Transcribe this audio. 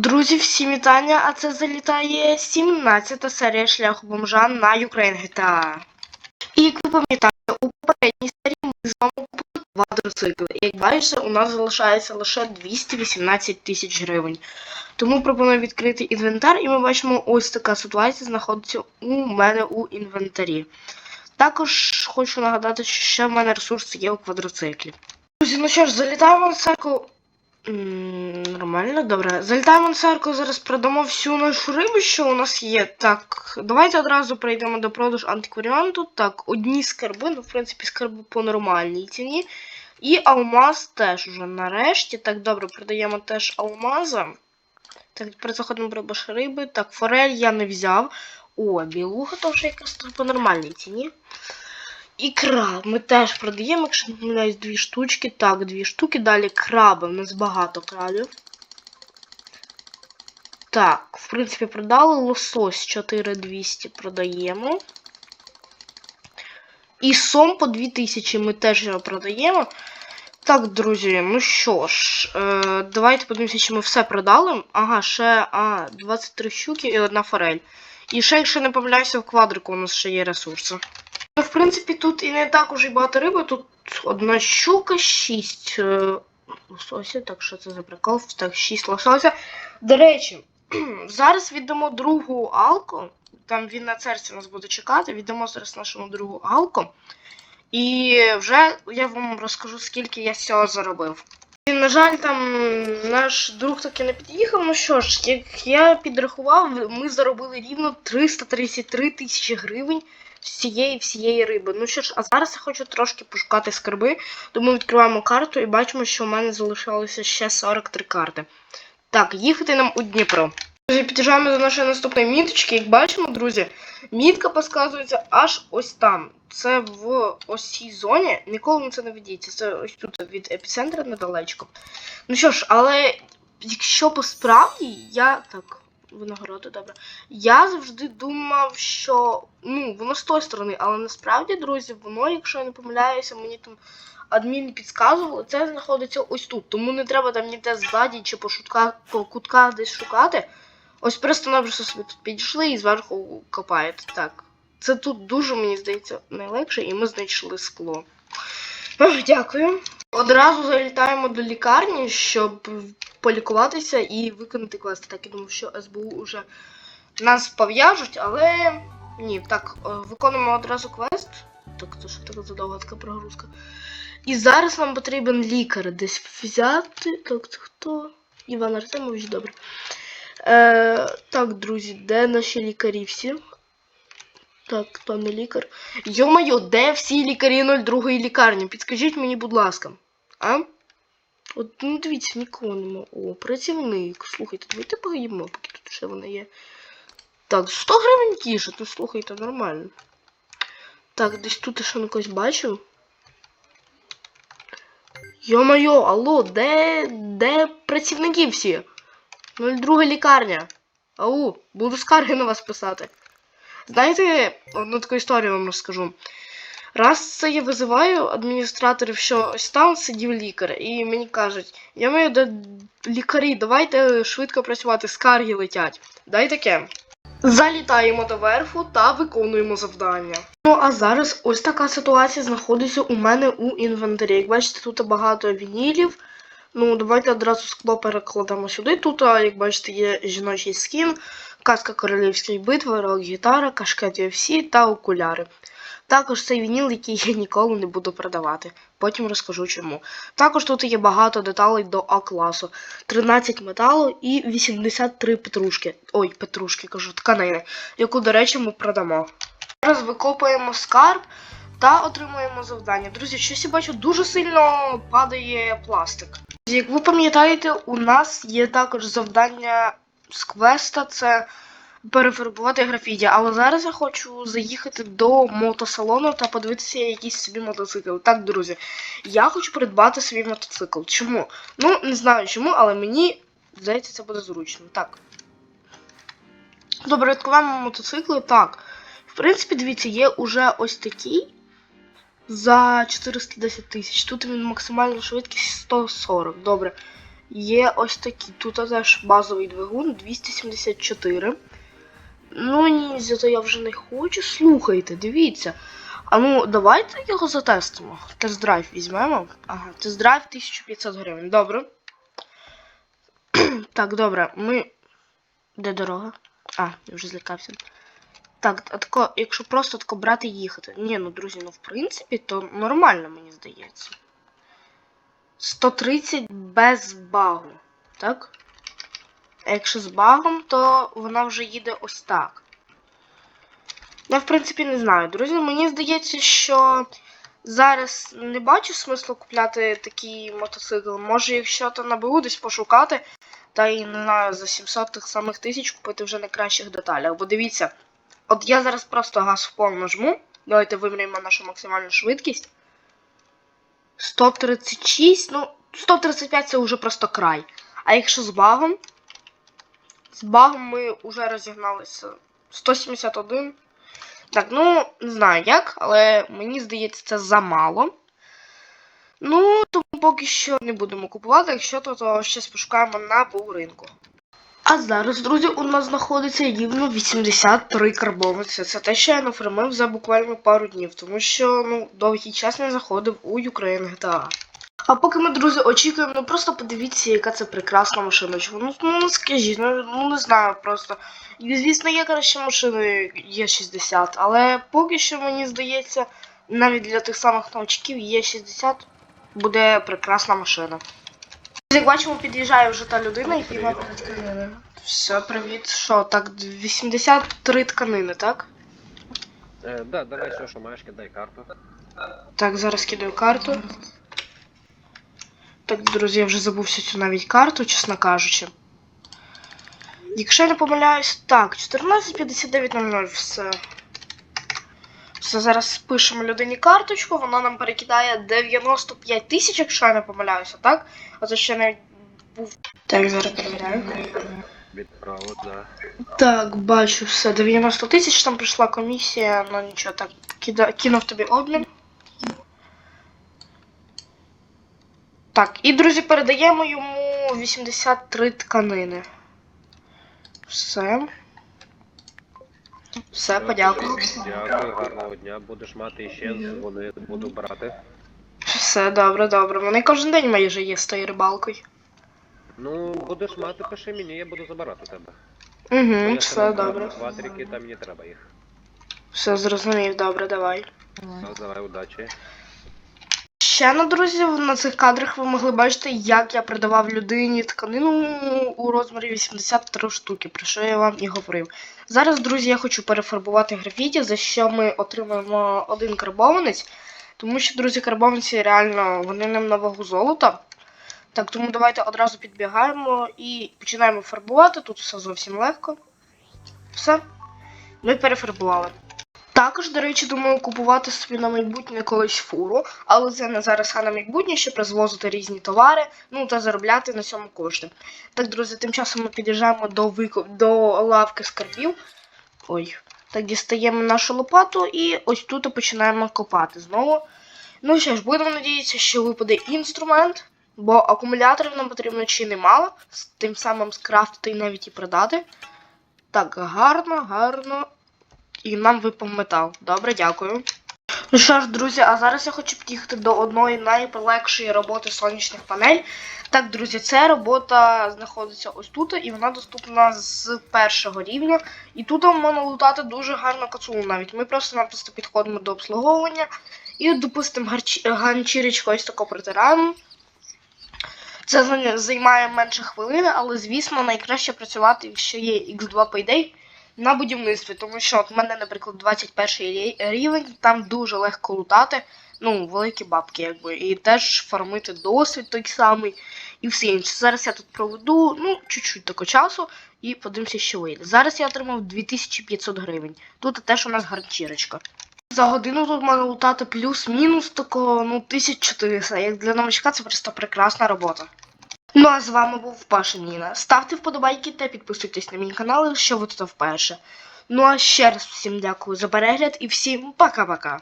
Друзі, всім вітання, а це залітає 17 серія шляху бомжа на Ukraine GTA. І як ви пам'ятаєте, у попередній серії ми з вами купили квадроцикл. І як бачите, у нас залишається лише 218 тисяч гривень. Тому пропоную відкрити інвентар, і ми бачимо, ось така ситуація знаходиться у мене у інвентарі. Також хочу нагадати, що ще в мене ресурси є у квадроциклі. Друзі, ну що ж, залітаємо на церкву. Нормально, добре. Залітаємо на церкву, зараз продамо всю нашу рибу, що у нас є. Так, давайте одразу перейдемо до продажу антикваріанту. Так, одні скарби, ну, в принципі, скарби по нормальній ціні. І алмаз теж уже нарешті. Так, добре, продаємо теж алмаза. Так, тепер заходимо баш риби. Так, форель я не взяв. О, білуха теж якась тут по нормальній ціні. Ікра ми теж продаємо, якщо не помиляюсь, дві штучки. Так, дві штуки. Далі краби. У нас багато крабів. Так, в принципі, продали. Лосось 4200 продаємо. І сом по 2000 ми теж його продаємо. Так, друзі, ну що ж, е, давайте подивимося, чи ми все продали. Ага, ще а, 23 щуки і одна форель. І ще, якщо не помиляюся, в квадрику у нас ще є ресурси. Ну, в принципі, тут і не так уже багато риби. Тут одна щука, шість е, лосося. Так, що це за прикол? Так, шість лосося. До речі, зараз віддамо другу алку. Там він на церці нас буде чекати. Віддамо зараз нашому другу алку. І вже я вам розкажу, скільки я цього заробив. І, на жаль, там наш друг таки не під'їхав. Ну що ж, як я підрахував, ми заробили рівно 333 тисячі гривень з цієї всієї риби. Ну що ж, а зараз я хочу трошки пошукати скарби, тому відкриваємо карту і бачимо, що в мене залишалося ще 43 карти. Так, їхати нам у Дніпро. Друзі, під'їжджаємо до нашої наступної міточки. Як бачимо, друзі, мітка показується аж ось там. Це в ось зоні. Ніколи на це не ведіться. Це ось тут від епіцентра недалечко. Ну що ж, але якщо по справді я так. Винагороду, добре. Я завжди думав, що ну, воно з тої сторони, але насправді, друзі, воно, якщо я не помиляюся, мені там адмін підказували, це знаходиться ось тут. Тому не треба там ніде ззаді чи по шутках, по кутках десь шукати. Ось просто-напросто собі тут підійшли і зверху копаєте. Так. Це тут дуже, мені здається, найлегше, і ми знайшли скло. Ох, дякую. Одразу залітаємо до лікарні, щоб полікуватися і виконати квест. Так, я думав, що СБУ вже нас пов'яжуть, але ні, так, е, виконуємо одразу квест. Так, це що така задовга така прогрузка. І зараз нам потрібен лікар десь взяти. Так, це хто? Іван Артемович, добре. Е, так, друзі, де наші лікарі всі? Так, пане лікар. Йо-моє, де всі лікарі 02 лікарні? Підскажіть мені, будь ласка. А? От, ну дивіться, нікого нема. О, працівник. Слухайте, давайте поїмо, поки тут ще вона є. Так, 100 гривень їжа, ну слухайте, нормально. Так, десь тут я ще на когось бачу. Йо-моє, алло, де, де працівники всі? 02 лікарня. Ау, буду скарги на вас писати. Знаєте, одну таку історію вам розкажу. Раз це я визиваю адміністраторів, що ось там сидів лікар, і мені кажуть, я маю до лікарі, давайте швидко працювати, скарги летять. Дай таке. Залітаємо до верху та виконуємо завдання. Ну а зараз ось така ситуація знаходиться у мене у інвентарі. Як бачите, тут багато вінілів. Ну, давайте одразу скло перекладемо сюди. Тут, як бачите, є жіночий скін, каска королівської битви, рок-гітара, кашкет UFC та окуляри. Також цей вініл, який я ніколи не буду продавати. Потім розкажу чому. Також тут є багато деталей до А-класу. 13 металу і 83 петрушки. Ой, петрушки, кажу, тканини, яку, до речі, ми продамо. Зараз викопуємо скарб та отримуємо завдання. Друзі, щось я бачу, дуже сильно падає пластик. Як ви пам'ятаєте, у нас є також завдання з квеста, це перефарбувати графіті. Але зараз я хочу заїхати до мотосалону та подивитися якийсь собі мотоцикл. Так, друзі, я хочу придбати свій мотоцикл. Чому? Ну, не знаю чому, але мені здається, це буде зручно. Так. Добре, відкриваємо мотоцикли. Так. В принципі, дивіться, є уже ось такий за 410 тисяч. Тут він максимальна швидкість 140. Добре. є ось такі. Тут теж базовий двигун 274. Ну ні, зато я вже не хочу. Слухайте, дивіться. А ну, давайте його затестимо. Тест-драйв візьмемо. Ага, тест-драйв 1500 гривень. Добре. так, добре, ми. Де дорога? А, я вже злякався. Так, тако, якщо просто тако брати і їхати. Ні, ну друзі, ну в принципі, то нормально, мені здається. 130 без багу, так? А якщо з багом, то вона вже їде ось так. Я, в принципі, не знаю, друзі. Мені здається, що зараз не бачу смислу купляти такий мотоцикл. Може, якщо то наберу десь пошукати, та і не знаю, за 700 тих самих тисяч купити вже на кращих деталях. Бо дивіться, от я зараз просто газ в пол нажму. Давайте виміряємо нашу максимальну швидкість. 136, ну, 135 це вже просто край. А якщо з багом? З багом ми вже розігналися 171. Так, ну, не знаю як, але мені здається, це замало. Ну, тому поки що не будемо купувати, якщо то, то щось пошукаємо на ринку. А зараз, друзі, у нас знаходиться рівно 83 карбованці. Це те, що я нафармив за буквально пару днів, тому що ну, довгий час не заходив у Ukraine GTA. А поки ми, друзі, очікуємо, ну просто подивіться, яка це прекрасна машиночка. Ну, ну скажіть, ну, ну не знаю просто. І, звісно, є краще машини, є 60, але поки що мені здається, навіть для тих самих новачків є 60 буде прекрасна машина. Як бачимо, під'їжджає вже та людина, який мав тканини. Все, привіт. Що, так, 83 тканини, так? Е, да, давай все, що маєш, кидай карту. Так, зараз кидаю карту. Так, друзі, я вже забувся цю навіть карту, чесно кажучи. Якщо я не помиляюсь, так, 14.59.00, все. Все, зараз пишемо людині карточку, вона нам перекидає 95 тисяч, якщо я не помиляюся, так? Оце ще навіть був. Так, зараз перевіряю. Відправо, да. Так, бачу все. 90 тисяч там прийшла комісія, ну нічого, так, кида... кинув тобі обмін. Так, і, друзі, передаємо йому 83 тканини. Все. Все, подякую. Дякую, гарного дня. Будеш мати ще, вони буду брати. Все, добре, добре. Вони кожен день майже є з тою рибалкою. Ну, будеш мати, пиши мені, я буду забирати тебе. Угу, все добре. Ватрики, там мені треба їх. Все зрозумів, добре, давай. Все, давай, удачі. Ще друзі, на цих кадрах ви могли бачити, як я продавав людині тканину у розмірі 83 штуки, про що я вам і говорив. Зараз, друзі, я хочу перефарбувати графіті, за що ми отримаємо один карбованець. Тому що, друзі, карбованці реально вони нам на вагу золота. Так, тому давайте одразу підбігаємо і починаємо фарбувати. Тут все зовсім легко. Все. Ми перефарбували. Також, до речі, думаю купувати собі на майбутнє колись фуру, але це не зараз, а на майбутнє, щоб розвозити різні товари, ну та заробляти на цьому кошти. Так, друзі, тим часом ми під'їжджаємо до вику... до лавки скарбів. Ой. Так, дістаємо нашу лопату і ось тут починаємо копати знову. Ну що ж, будемо надіятися, що випаде інструмент, бо акумуляторів нам потрібно чи немало, тим самим скрафтити і навіть і продати. Так, гарно, гарно. І нам випав метал. Добре, дякую. Ну що ж, друзі, а зараз я хочу під'їхати до одної найлегшої роботи сонячних панель. Так, друзі, ця робота знаходиться ось тут, і вона доступна з першого рівня. І тут можна лутати дуже гарно кацулу навіть. Ми просто-напросто підходимо до обслуговування і, допустимо, ганчірочку ось тако протираємо. Це займає менше хвилини, але, звісно, найкраще працювати, якщо є X2 Payday на будівництві, тому що от мене, наприклад, 21 рівень, там дуже легко лутати, ну, великі бабки, якби, і теж фармити досвід той самий і все інше. Зараз я тут проведу, ну, чуть-чуть тако часу і подивимося, що вийде. Зараз я отримав 2500 гривень. Тут теж у нас гарчірочка. За годину тут можна лутати плюс-мінус такого, ну, 1400. Як для новачка це просто прекрасна робота. Ну а з вами був Паша Ніна. Ставте вподобайки та підписуйтесь на мій канал, якщо ви тут вперше. Ну а ще раз всім дякую за перегляд і всім пока-пока.